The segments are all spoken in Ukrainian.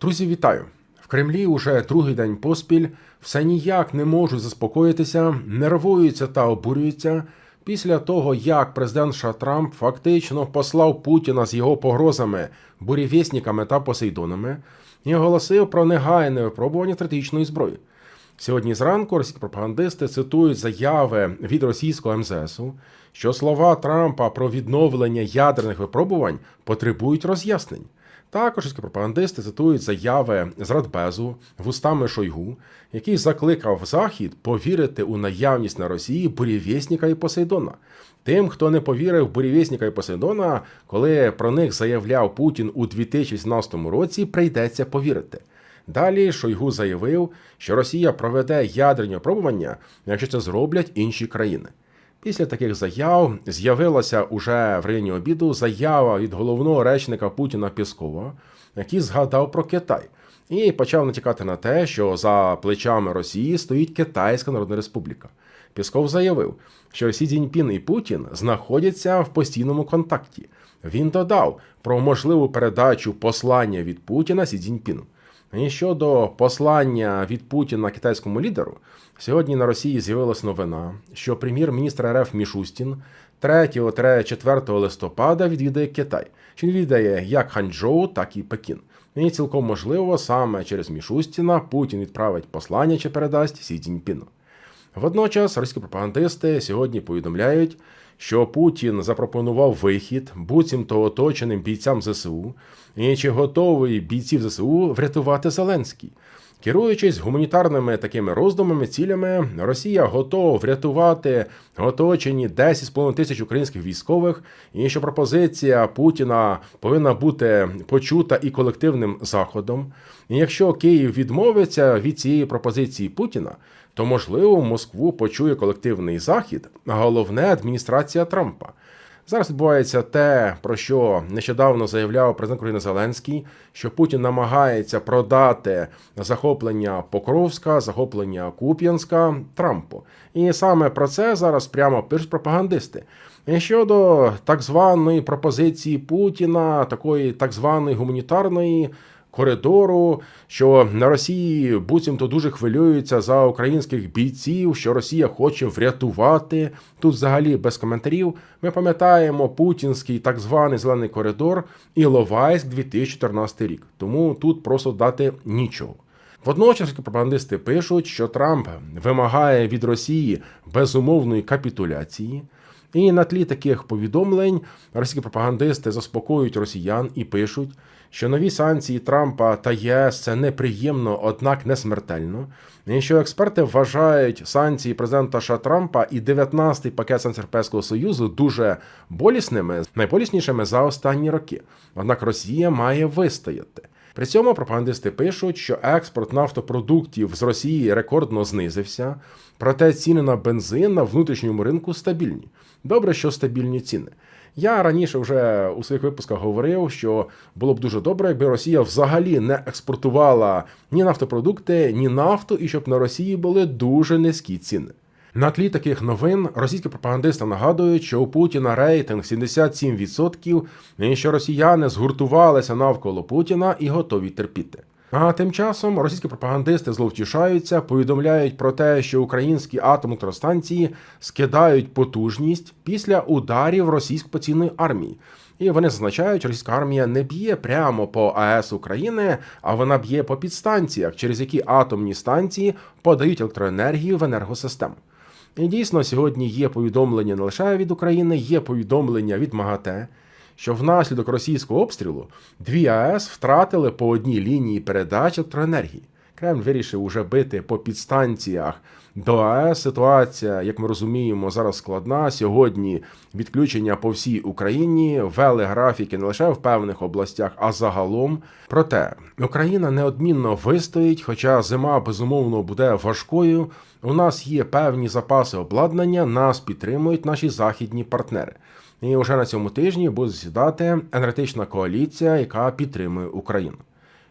Друзі, вітаю! В Кремлі уже другий день поспіль все ніяк не можуть заспокоїтися, нервуються та обурюються після того, як президент США Трамп фактично послав Путіна з його погрозами, бурєвєсніками та посейдонами і оголосив про негайне випробування стратегічної зброї. Сьогодні зранку російські пропагандисти цитують заяви від російського МЗСу, що слова Трампа про відновлення ядерних випробувань потребують роз'яснень. Також пропагандисти цитують заяви з Радбезу вустами Шойгу, який закликав Захід повірити у наявність на Росії бурєвєсника і Посейдона. Тим, хто не повірив в бурєвєсника і Посейдона, коли про них заявляв Путін у 2018 році, прийдеться повірити. Далі Шойгу заявив, що Росія проведе ядерні випробування, якщо це зроблять інші країни. Після таких заяв з'явилася уже в районі обіду заява від головного речника Путіна Піскова, який згадав про Китай, і почав натякати на те, що за плечами Росії стоїть Китайська Народна Республіка. Пісков заявив, що Сі Цзіньпін і Путін знаходяться в постійному контакті. Він додав про можливу передачу послання від Путіна Сі Цзіньпіну. І щодо послання від Путіна китайському лідеру, сьогодні на Росії з'явилася новина, що прем'єр-міністр РФ Мішустін 3-4 листопада відвідає Китай, що відвідає як Ханчжоу, так і Пекін. І цілком можливо, саме через Мішустіна Путін відправить послання чи передасть Сі Цзіньпіну. Водночас російські пропагандисти сьогодні повідомляють, що Путін запропонував вихід буцімто оточеним бійцям ЗСУ, і чи готовий бійців ЗСУ врятувати Зеленський. Керуючись гуманітарними такими роздумами, цілями, Росія готова врятувати оточені 10,5 тисяч українських військових, і що пропозиція Путіна повинна бути почута і колективним заходом. І якщо Київ відмовиться від цієї пропозиції Путіна, то можливо Москву почує колективний захід, а головне адміністрація Трампа. Зараз відбувається те, про що нещодавно заявляв президент України Зеленський, що Путін намагається продати захоплення Покровська, захоплення Куп'янська Трампу. І саме про це зараз прямо пишуть пропагандисти. І щодо так званої пропозиції Путіна, такої так званої гуманітарної коридору, що на Росії буцімто дуже хвилюються за українських бійців, що Росія хоче врятувати. Тут взагалі без коментарів. Ми пам'ятаємо путінський так званий зелений коридор і Ловайськ 2014 рік. Тому тут просто дати нічого. Водночас пропагандисти пишуть, що Трамп вимагає від Росії безумовної капітуляції. І на тлі таких повідомлень російські пропагандисти заспокоюють росіян і пишуть, що нові санкції Трампа та ЄС це неприємно, однак не смертельно. І що експерти вважають санкції президента США Трампа і 19-й пакет санкцій Європейського Союзу дуже болісними, найболіснішими за останні роки. Однак Росія має вистояти. При цьому пропагандисти пишуть, що експорт нафтопродуктів з Росії рекордно знизився, проте ціни на бензин на внутрішньому ринку стабільні. Добре, що стабільні ціни. Я раніше вже у своїх випусках говорив, що було б дуже добре, якби Росія взагалі не експортувала ні нафтопродукти, ні нафту, і щоб на Росії були дуже низькі ціни. На тлі таких новин російські пропагандисти нагадують, що у Путіна рейтинг 77%, і що росіяни згуртувалися навколо Путіна і готові терпіти. А тим часом російські пропагандисти зловтішаються, повідомляють про те, що українські атомні електростанції скидають потужність після ударів російської поційної армії. І вони зазначають, що російська армія не б'є прямо по АЕС України, а вона б'є по підстанціях, через які атомні станції подають електроенергію в енергосистему. І дійсно сьогодні є повідомлення не лише від України, є повідомлення від МАГАТЕ, що внаслідок російського обстрілу дві АЕС втратили по одній лінії передач електроенергії. Кремль вирішив уже бити по підстанціях до АЕС. Ситуація, як ми розуміємо, зараз складна. Сьогодні відключення по всій Україні ввели графіки не лише в певних областях, а загалом. Проте Україна неодмінно вистоїть, хоча зима безумовно буде важкою. У нас є певні запаси обладнання, нас підтримують наші західні партнери. І вже на цьому тижні буде засідати енергетична коаліція, яка підтримує Україну.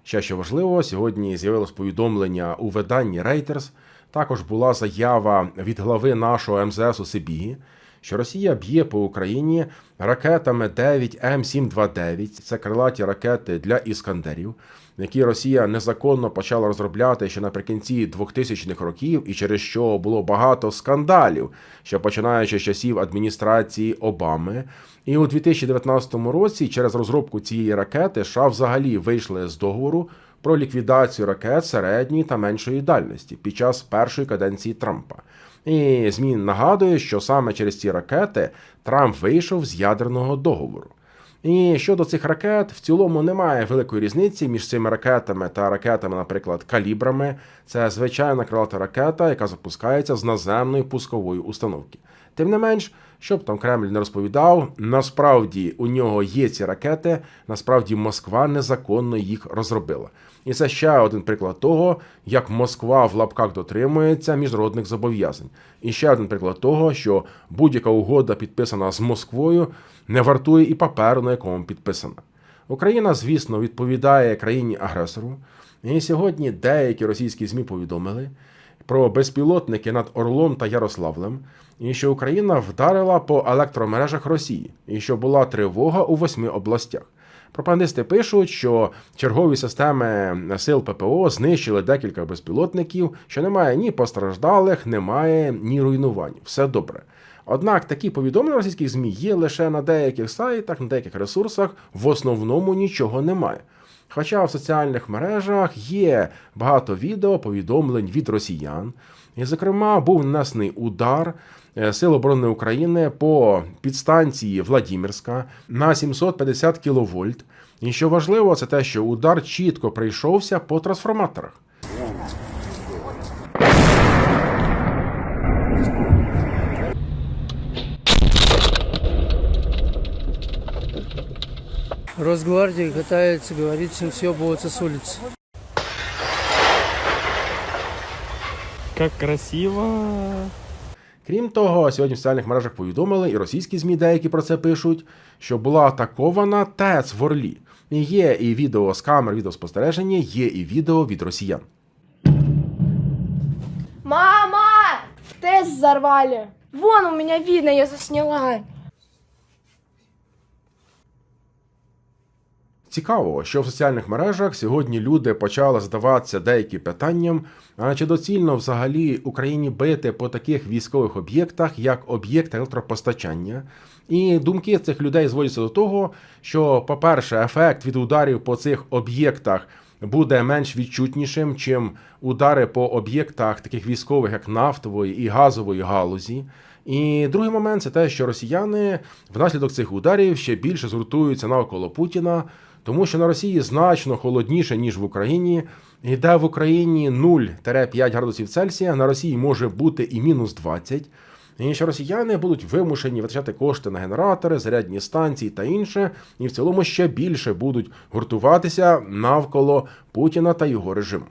Ще що важливо, сьогодні з'явилось повідомлення у виданні Reuters, також була заява від глави нашого МЗС у Сибігі, що Росія б'є по Україні ракетами 9 М729, це крилаті ракети для іскандерів, які Росія незаконно почала розробляти ще наприкінці 2000-х років, і через що було багато скандалів, ще починаючи з часів адміністрації Обами. І у 2019 році через розробку цієї ракети США взагалі вийшли з договору про ліквідацію ракет середньої та меншої дальності під час першої каденції Трампа. І ЗМІ нагадує, що саме через ці ракети Трамп вийшов з ядерного договору. І щодо цих ракет, в цілому немає великої різниці між цими ракетами та ракетами, наприклад, калібрами. Це звичайна крилата ракета, яка запускається з наземної пускової установки. Тим не менш, щоб там Кремль не розповідав, насправді у нього є ці ракети, насправді Москва незаконно їх розробила. І це ще один приклад того, як Москва в лапках дотримується міжнародних зобов'язань. І ще один приклад того, що будь-яка угода, підписана з Москвою, не вартує і паперу, на якому підписана. Україна, звісно, відповідає країні-агресору. І сьогодні деякі російські ЗМІ повідомили про безпілотники над Орлом та Ярославлем, і що Україна вдарила по електромережах Росії, і що була тривога у восьми областях. Пропагандисти пишуть, що чергові системи сил ППО знищили декілька безпілотників, що немає ні постраждалих, немає ні руйнувань. Все добре. Однак такі повідомлення російських ЗМІ є лише на деяких сайтах, на деяких ресурсах, в основному нічого немає. Хоча в соціальних мережах є багато відео, повідомлень від росіян, і, зокрема, був нанесений удар е, Сил оборони України по підстанції Владімірська на 750 кВт. І що важливо, це те, що удар чітко прийшовся по трансформаторах. Росгвардия катается, говорит, всем съебываться с улицы. Как красиво. Крім того, сьогодні в соціальних мережах повідомили, і російські ЗМІ деякі про це пишуть, що була атакована ТЕЦ в Орлі. І є і відео з камер відеоспостереження, є і відео від росіян. Мама! Тест взорвали. Вон у меня видно, я засняла. Цікаво, що в соціальних мережах сьогодні люди почали задаватися деякі питанням, а чи доцільно взагалі Україні бити по таких військових об'єктах, як об'єкт електропостачання. І думки цих людей зводяться до того, що, по-перше, ефект від ударів по цих об'єктах буде менш відчутнішим, чим удари по об'єктах таких військових, як нафтової і газової галузі. І другий момент це те, що росіяни внаслідок цих ударів ще більше згуртуються навколо Путіна, тому що на Росії значно холодніше, ніж в Україні. І де в Україні 0-5 градусів Цельсія, на Росії може бути і мінус 20. І що росіяни будуть вимушені витрачати кошти на генератори, зарядні станції та інше, і в цілому ще більше будуть гуртуватися навколо Путіна та його режиму.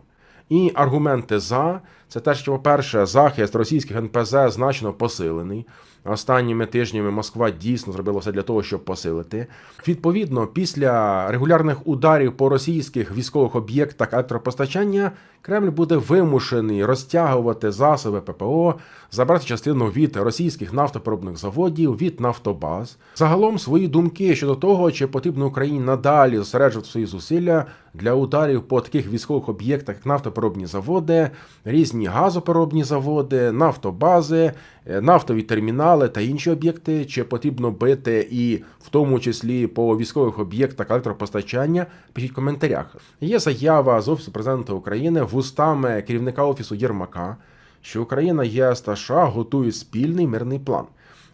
І аргументи за це те, що, по-перше, захист російських НПЗ значно посилений. Останніми тижнями Москва дійсно зробила все для того, щоб посилити. Відповідно, після регулярних ударів по російських військових об'єктах електропостачання Кремль буде вимушений розтягувати засоби ППО, забрати частину від російських нафтопереробних заводів, від нафтобаз. Загалом свої думки щодо того, чи потрібно Україні надалі зосереджувати свої зусилля для ударів по таких військових об'єктах, як нафтопереробні заводи, різні газопереробні заводи, нафтобази, е, нафтові термінали та інші об'єкти, чи потрібно бити і в тому числі по військових об'єктах електропостачання, пишіть в коментарях. Є заява з офісу президента України вустами керівника офісу Єрмака, що Україна, ЄС та США готують спільний мирний план.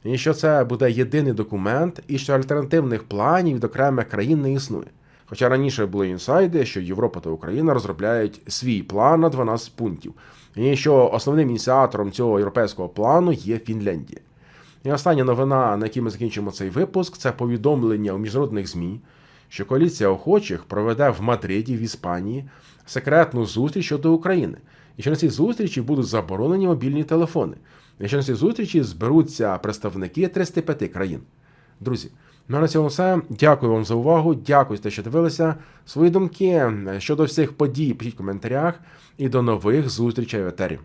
І що це буде єдиний документ, і що альтернативних планів від окремих країн не існує. Хоча раніше були інсайди, що Європа та Україна розробляють свій план на 12 пунктів, і що основним ініціатором цього європейського плану є Фінляндія. І остання новина, на якій ми закінчимо цей випуск, це повідомлення у міжнародних ЗМІ, що коаліція охочих проведе в Мадриді в Іспанії секретну зустріч щодо України. І що на цій зустрічі будуть заборонені мобільні телефони. І що на цій зустрічі зберуться представники 35 країн. Друзі, ну на цьому все. Дякую вам за увагу. Дякую за те, що дивилися. Свої думки щодо всіх подій пишіть в коментарях. І до нових зустрічей в етері.